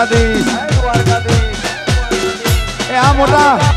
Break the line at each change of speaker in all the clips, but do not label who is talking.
દ્વારકાધીશ. એ આ મોટા.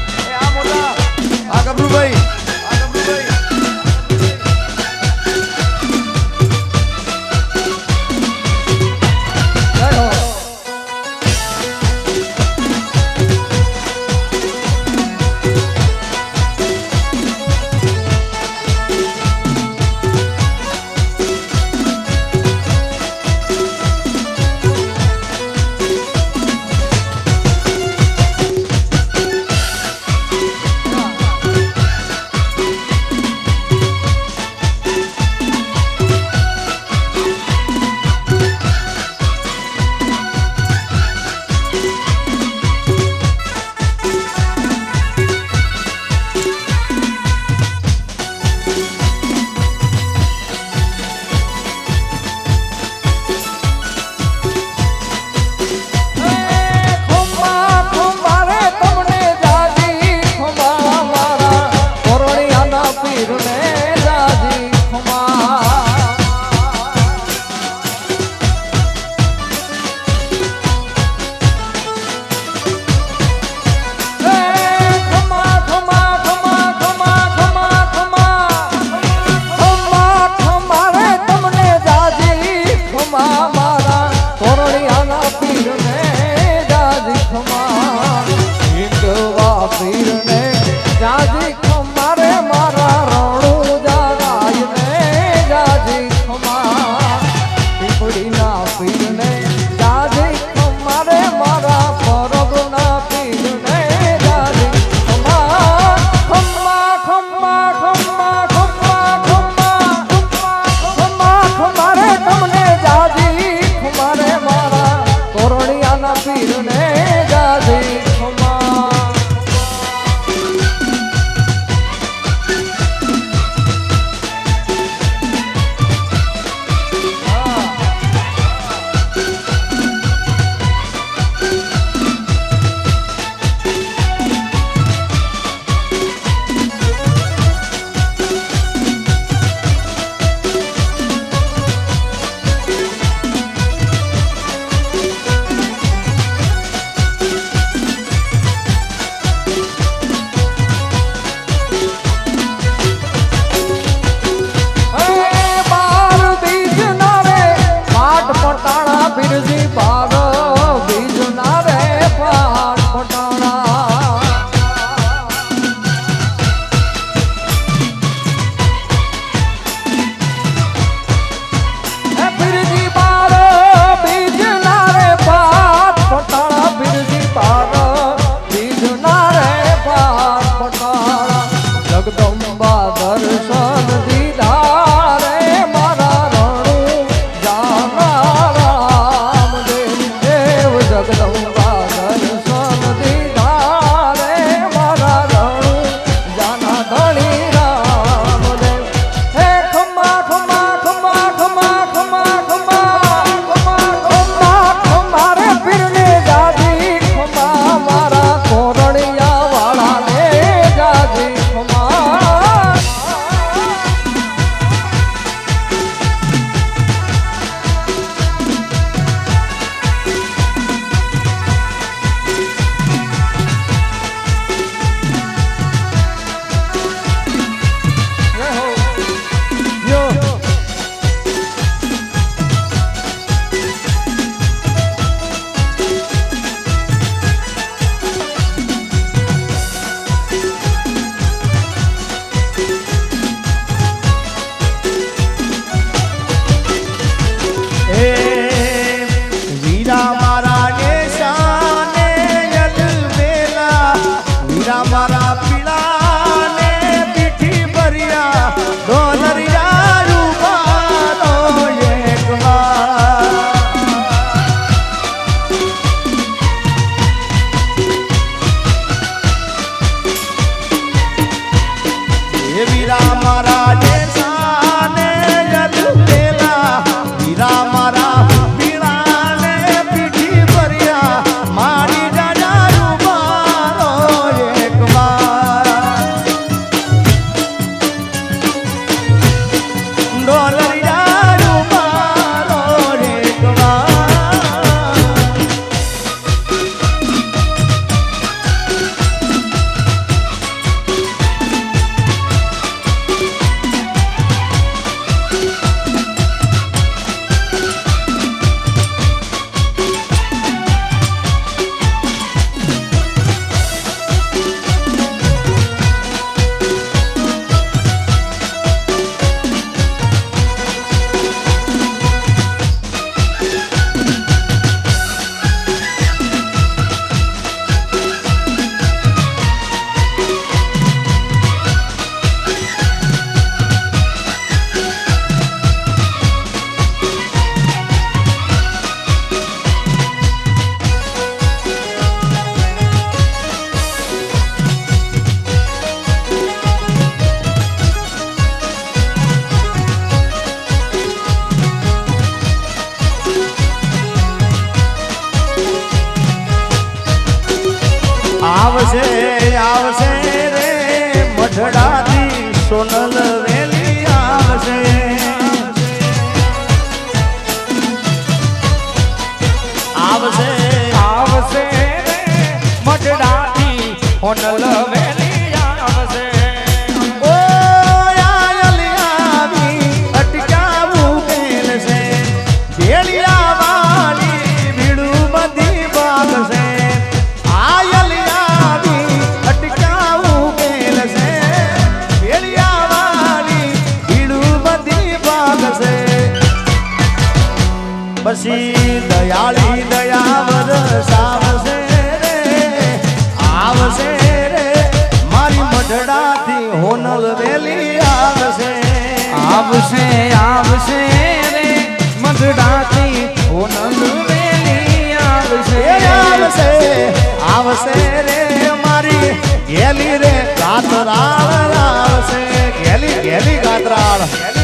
આવશે. આવશે મઢડાથી
હોનલ વેલી. આવશે
આવશે રે.
મધડાથી ઓનલ વેલી આવશે.
આવશે આવશે રે મારી. ગેલી રે ગાતરાળ, આવશે. ગેલી ગેલી ગાતરાળ.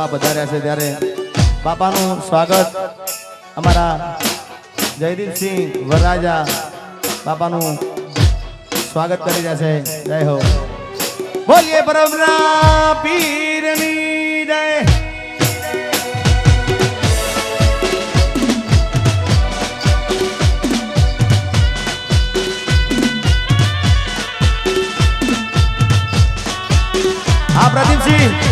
બાપા પધાર્યા છે ત્યારે બાપાનું સ્વાગત અમારા જયદીપસિંહ વરરાજા બાપાનું સ્વાગત કરી રહ્યા છે. જય હો. બોલીએ પરમના પીરની જય. પ્રદીપસિંહ.